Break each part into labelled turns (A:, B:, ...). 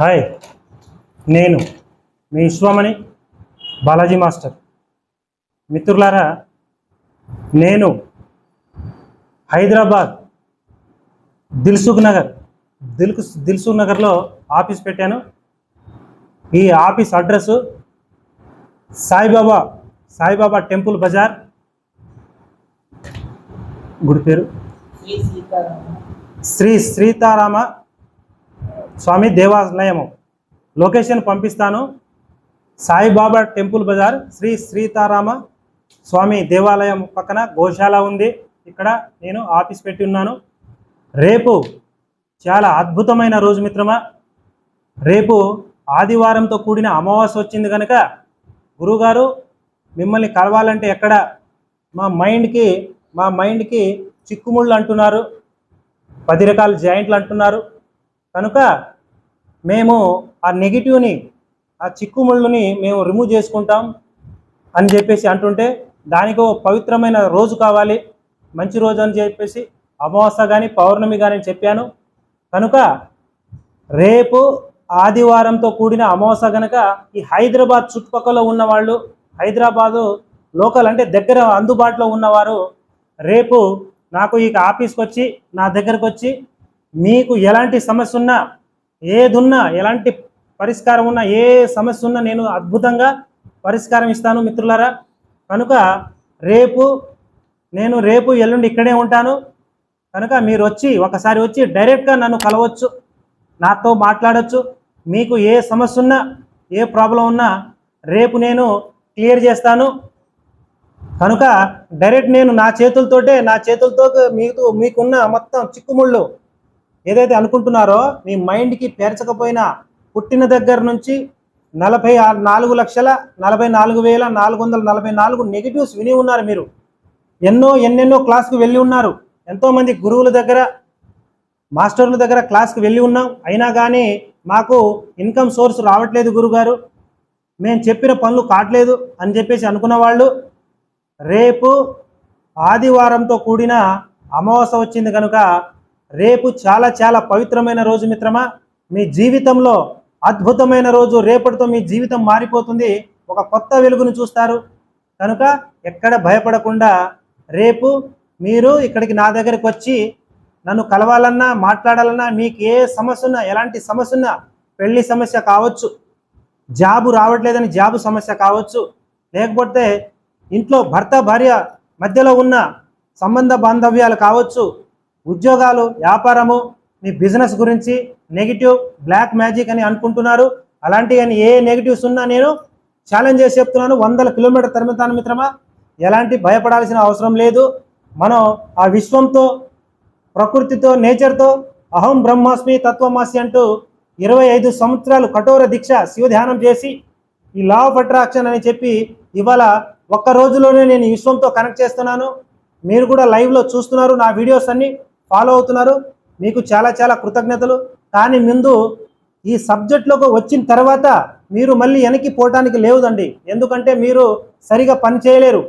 A: Hi నేను మీ Vishwamani Balaji master. మిత్రులారా నేను హైదరాబాద్ దిల్సుఖ్ నగర్ దిల్కు దిల్సుఖ్ నగర్లో ఆఫీస్ పెట్టాను. ఈ office address Saibaba Saibaba temple Bazar. గుడి పేరు?
B: శ్రీ సీతారామ.
A: శ్రీ సీతారామ స్వామి దేవాలయము. లొకేషన్ పంపిస్తాను. సాయిబాబా టెంపుల్ బజార్ శ్రీ సీతారామ స్వామి దేవాలయం పక్కన గోశాల ఉంది. ఇక్కడ నేను ఆఫీస్ పెట్టి ఉన్నాను. రేపు చాలా అద్భుతమైన రోజు మిత్రమా. రేపు ఆదివారంతో కూడిన అమావాస్య వచ్చింది కనుక గురువుగారు మిమ్మల్ని కలవాలంటే ఎక్కడ? మా మైండ్కి మా మైండ్కి చిక్కుముళ్ళు అంటున్నారు. పది రకాల జాయింట్లు అంటున్నారు. కనుక మేము ఆ నెగిటివ్ని ఆ చిక్కుముళ్ళుని మేము రిమూవ్ చేసుకుంటాం అని చెప్పేసి అంటుంటే దానికి ఓ పవిత్రమైన రోజు కావాలి. మంచి రోజు అని చెప్పేసి అమావాస్య కానీ పౌర్ణమి కానీ చెప్పాను. కనుక రేపు ఆదివారంతో కూడిన అమావాస్య కనుక ఈ హైదరాబాద్ చుట్టుపక్కల ఉన్నవాళ్ళు హైదరాబాదు లోకల్ అంటే దగ్గర అందుబాటులో ఉన్నవారు రేపు నాకు ఈ ఆఫీస్కి వచ్చి నా దగ్గరకు వచ్చి మీకు ఎలాంటి సమస్య ఉన్నా ఏదున్నా ఎలాంటి పరిష్కారం ఉన్నా ఏ సమస్య ఉన్నా నేను అద్భుతంగా పరిష్కారం ఇస్తాను మిత్రులారా. కనుక రేపు నేను రేపు ఎల్లుండి ఇక్కడే ఉంటాను. కనుక మీరు వచ్చి ఒకసారి వచ్చి డైరెక్ట్గా నన్ను కలవచ్చు నాతో మాట్లాడవచ్చు మీకు ఏ సమస్య ఉన్నా ఏ ప్రాబ్లం ఉన్నా రేపు నేను క్లియర్ చేస్తాను. కనుక డైరెక్ట్ నేను నా చేతులతోటే నా చేతులతో మీకు మీకున్న మొత్తం చిక్కుముళ్ళు ఏదైతే అనుకుంటున్నారో మీ మైండ్కి పేర్చకపోయినా పుట్టిన దగ్గర నుంచి నలభై నాలుగు లక్షల నలభై నాలుగు వేల నాలుగు వందల నలభై నాలుగు నెగిటివ్స్ విని ఉన్నారు మీరు. ఎన్నో ఎన్నెన్నో క్లాస్కి వెళ్ళి ఉన్నారు. ఎంతోమంది గురువుల దగ్గర మాస్టర్ల దగ్గర క్లాస్కి వెళ్ళి ఉన్నాం. అయినా కానీ మాకు ఇన్కమ్ సోర్స్ రావట్లేదు గురుగారు. మేము చెప్పిన పనులు కావట్లేదు అని చెప్పేసి అనుకున్న వాళ్ళు రేపు ఆదివారంతో కూడిన అమావాస్య వచ్చింది కనుక రేపు చాలా చాలా పవిత్రమైన రోజు మిత్రమా? మీ జీవితంలో అద్భుతమైన రోజు రేపటితో మీ జీవితం మారిపోతుంది. ఒక కొత్త వెలుగును చూస్తారు. కనుక ఎక్కడ భయపడకుండా రేపు మీరు ఇక్కడికి నా దగ్గరికి వచ్చి నన్ను కలవాలన్నా మాట్లాడాలన్నా మీకు ఏ సమస్య ఉన్నా ఎలాంటి సమస్య ఉన్నా పెళ్ళి సమస్య కావచ్చు జాబు రావట్లేదని జాబు సమస్య కావచ్చు లేకపోతే ఇంట్లో భర్త భార్య మధ్యలో ఉన్న సంబంధ బాంధవ్యాలు కావచ్చు ఉద్యోగాలు వ్యాపారము మీ బిజినెస్ గురించి నెగిటివ్ బ్లాక్ మ్యాజిక్ అని అనుకుంటున్నారు. అలాంటి అని ఏ నెగిటివ్స్ ఉన్నా నేను ఛాలెంజ్ చేసి చెప్తున్నాను. వందల కిలోమీటర్ తరుముతాను మిత్రమా. ఎలాంటి భయపడాల్సిన అవసరం లేదు. మనం ఆ విశ్వంతో ప్రకృతితో నేచర్తో అహం బ్రహ్మాస్మి తత్వమాసి అంటూ ఇరవై ఐదు సంవత్సరాలు కఠోర దీక్ష శివధ్యానం చేసి ఈ లా ఆఫ్ అట్రాక్షన్ అని చెప్పి ఇవాళ ఒక్క రోజులోనే నేను విశ్వంతో కనెక్ట్ చేస్తున్నాను. మీరు కూడా లైవ్లో చూస్తున్నారు నా వీడియోస్ అన్ని. ఫాలో అవుతున్నారు. మీకు చాలా చాలా కృతజ్ఞతలు. కానీ ముందు ఈ సబ్జెక్ట్లోకి వచ్చిన తర్వాత మీరు మళ్ళీ వెనక్కి పోవటానికి లేవుదండి. ఎందుకంటే మీరు సరిగా పని చేయలేరు.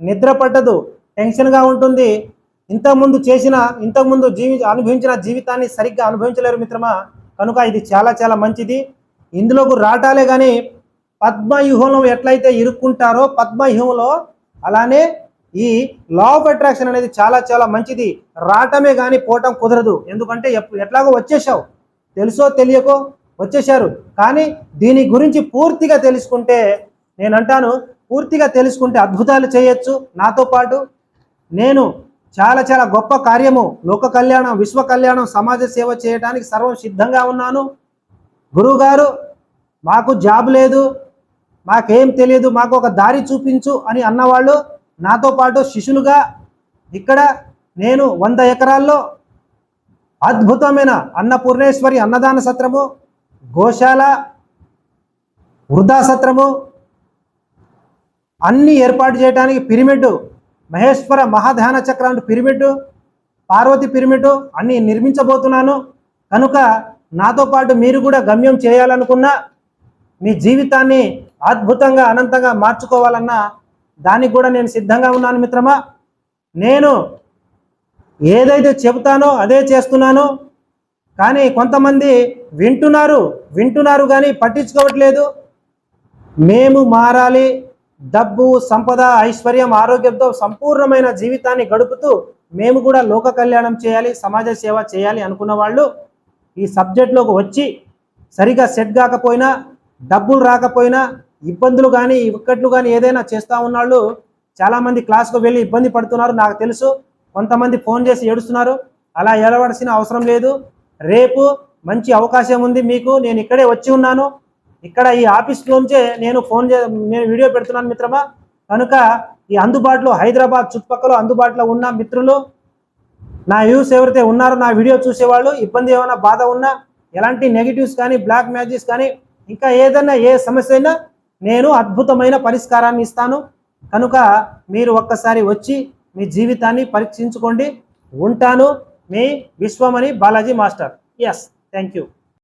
A: నిద్ర పట్టదు టెన్షన్గా ఉంటుంది. ఇంతకుముందు చేసిన ఇంతకుముందు జీవి అనుభవించిన జీవితాన్ని సరిగ్గా అనుభవించలేరు మిత్రమా? కనుక ఇది చాలా చాలా మంచిది. ఇందులోకి రాటాలే కానీ పద్మవ్యూహంలో ఎట్లయితే ఇరుక్కుంటారో పద్మవ్యూహంలో అలానే ఈ లా ఆఫ్ అట్రాక్షన్ అనేది చాలా చాలా మంచిది. రావటమే కానీ పోవటం కుదరదు. ఎందుకంటే ఎట్లాగో వచ్చేసావు తెలుసో తెలియకో వచ్చేసారు కానీ దీని గురించి పూర్తిగా తెలుసుకుంటే నేను అంటాను పూర్తిగా తెలుసుకుంటే అద్భుతాలు చేయొచ్చు. నాతో పాటు నేను చాలా చాలా గొప్ప కార్యము లోక కళ్యాణం విశ్వ కళ్యాణం సమాజ సేవ చేయడానికి సర్వం సిద్ధంగా ఉన్నాను. గురువుగారు మాకు జాబ్ లేదు. మాకేం తెలియదు. మాకు ఒక దారి చూపించు అని అన్నవాళ్ళు నాతో పాటు శిష్యులుగా ఇక్కడ నేను వంద ఎకరాల్లో అద్భుతమైన అన్నపూర్ణేశ్వరి అన్నదాన సత్రము గోశాల వృద్ధాసత్రము అన్నీ ఏర్పాటు చేయడానికి పిరమిడ్ మహేశ్వర మహాధ్యాన చక్రం పిరమిడ్ పార్వతి పిరమిడ్ అన్నీ నిర్మించబోతున్నాను. కనుక నాతో పాటు మీరు కూడా గమ్యం చేయాలనుకున్నా మీ జీవితాన్ని అద్భుతంగా అనంతంగా మార్చుకోవాలన్నా దానికి కూడా నేను సిద్ధంగా ఉన్నాను మిత్రమా? నేను ఏదైతే చెబుతానో అదే చేస్తున్నాను. కానీ కొంతమంది వింటున్నారు వింటున్నారు కానీ పట్టించుకోవట్లేదు. మేము మారాలి డబ్బు సంపద ఐశ్వర్యం ఆరోగ్యంతో సంపూర్ణమైన జీవితాన్ని గడుపుతూ మేము కూడా లోక కళ్యాణం చేయాలి సమాజ సేవ చేయాలి అనుకున్న వాళ్ళు ఈ సబ్జెక్ట్లోకి వచ్చి సరిగా సెట్ కాకపోయినా డబ్బులు రాకపోయినా ఇబ్బందులు కానీ ఇక్కట్లు కానీ ఏదైనా చేస్తూ ఉన్నాళ్ళు చాలామంది క్లాస్కు వెళ్ళి ఇబ్బంది పడుతున్నారు. నాకు తెలుసు కొంతమంది ఫోన్ చేసి ఏడుస్తున్నారు. అలా ఏడవలసిన అవసరం లేదు. రేపు మంచి అవకాశం ఉంది మీకు. నేను ఇక్కడే వచ్చి ఉన్నాను. ఇక్కడ ఈ ఆఫీస్లోంచే నేను ఫోన్ చే నేను వీడియో పెడుతున్నాను మిత్రమా. కనుక ఈ అందుబాటులో హైదరాబాద్ చుట్టుపక్కల అందుబాటులో ఉన్న మిత్రులు నా వ్యూస్ ఎవరైతే ఉన్నారో నా వీడియో చూసేవాళ్ళు ఇబ్బంది ఏమైనా బాధ ఉన్నా ఎలాంటి నెగిటివ్స్ కానీ బ్లాక్ మ్యాజెస్ కానీ ఇంకా ఏదైనా ఏ సమస్య అయినా నేను అద్భుతమైన పరిష్కారాన్ని ఇస్తాను. కనుక మీరు ఒక్కసారి వచ్చి మీ జీవితాన్ని పరీక్షించుకోండి. ఉంటాను మీ Vishwamani Balaji master. Yes thank you